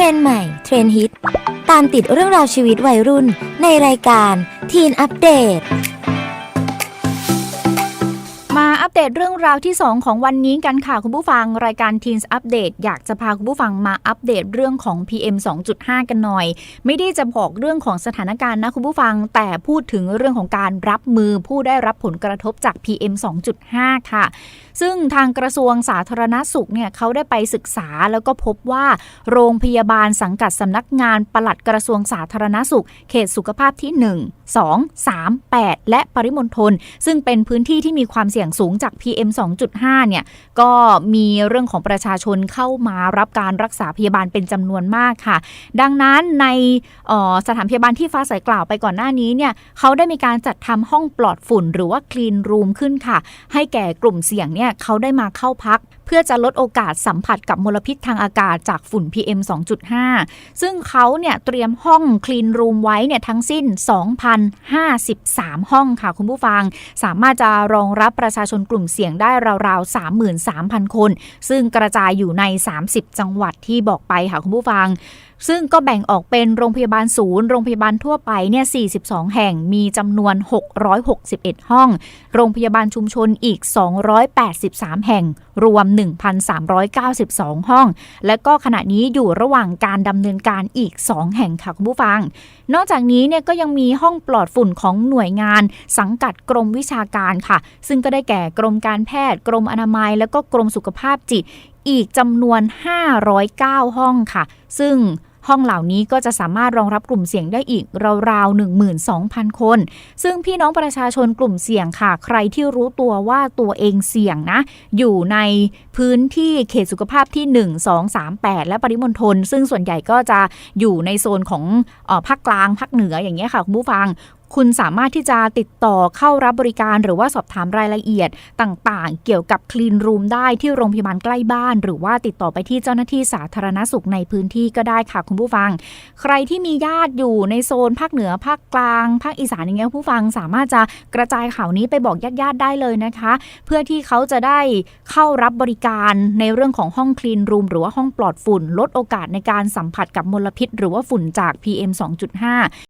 รนด์ใหม่ เทรนด์ฮิต ตามติดเรื่องราวชีวิตวัยรุ่นในรายการทีน เดตเดตเรื่องราวที่ 2 ของวันนี้กันค่ะ คุณผู้ฟังรายการ Teens Update อยากจะพาคุณผู้ฟังมาอัปเดตเรื่องของ PM 2.5 กันหน่อย ไม่ได้จะบอกเรื่องของสถานการณ์นะคุณผู้ฟัง แต่พูดถึงเรื่องของการรับมือผู้ได้รับผลกระทบจาก PM 2.5 ค่ะ ซึ่งทางกระทรวงสาธารณสุขเนี่ยเขาได้ไปศึกษาแล้วก็พบว่า โรงพยาบาลสังกัดสำนักงานปลัดกระทรวงสาธารณสุข เขตสุขภาพที่ 1 2 3 8 และปริมณฑลซึ่งเป็นพื้นที่ที่มีความเสี่ยงสูงจาก PM 2.5 เนี่ยก็มีเรื่องของประชาชนเข้ามารับการรักษาพยาบาลเป็นจำนวนมากค่ะ ดังนั้นในออสถานพยาบาลที่ฟ้าใสกล่าวไปก่อนหน้านี้เนี่ยเขาได้มีการจัดทำห้องปลอดฝุ่น หรือว่า clean room ขึ้นค่ะ ให้แก่กลุ่มเสี่ยงเนี่ยเขาได้มาเข้าพัก เพื่อจะลดโอกาสสัมผัสกับมลพิษทางอากาศจากฝุ่น PM 2.5 ซึ่งเขาเนี่ยเตรียมห้องคลีนรูมไว้เนี่ยทั้งสิ้น 2,053 ห้องค่ะคุณผู้ฟัง สามารถจะรองรับประชาชนกลุ่มเสี่ยงได้ราวๆ 33,000 คน ซึ่งกระจายอยู่ใน 30 จังหวัดที่บอกไปค่ะคุณผู้ฟัง ซึ่งก็แบ่งออกเป็นโรงพยาบาลศูนย์ โรงพยาบาลทั่วไปเนี่ย 42 แห่ง มีจำนวน 661 ห้อง โรงพยาบาลชุมชนอีก 283 แห่ง รวม 1,392 ห้อง และก็ขณะนี้อยู่ระหว่างการดำเนินการอีก 2 แห่งค่ะคุณผู้ฟัง นอกจากนี้เนี่ยก็ยังมีห้องปลอดฝุ่นของหน่วยงาน สังกัดกรมวิชาการค่ะ ซึ่งก็ได้แก่กรมการแพทย์ กรมอนามัย และก็กรมสุขภาพจิตอีกจำนวน 509 ห้องค่ะ ซึ่ง ห้องเหล่านี้ก็จะสามารถรองรับกลุ่มเสี่ยงได้อีกราวๆ12,000 คน ซึ่งพี่น้องประชาชนกลุ่มเสี่ยงค่ะ ใครที่รู้ตัวว่าตัวเองเสี่ยงนะ อยู่ในพื้นที่เขตสุขภาพที่ 1 2 3 8 และปริมณฑลซึ่งส่วนใหญ่ก็จะอยู่ในโซนของออภาคกลางภาคเหนืออย่างเงี้ยค่ะคุณผู้ฟัง คุณสามารถที่จะติดต่อเข้ารับบริการหรือว่าสอบถามรายละเอียดต่างๆ เกี่ยวกับคลีนรูมได้ที่โรงพยาบาลใกล้บ้าน หรือว่าติดต่อไปที่เจ้าหน้าที่สาธารณสุขในพื้นที่ก็ได้ค่ะคุณผู้ฟัง ใครที่มีญาติอยู่ในโซนภาคเหนือภาคกลาง ภาคอีสานอย่างเงี้ยผู้ฟังสามารถจะกระจายข่าวนี้ไปบอกญาติๆได้เลยนะคะ เพื่อที่เขาจะได้เข้ารับบริการในเรื่องของห้องคลีนรูมหรือว่าห้องปลอดฝุ่น ลดโอกาสในการสัมผัสกับมลพิษ หรือว่าฝุ่นจาก PM 2.5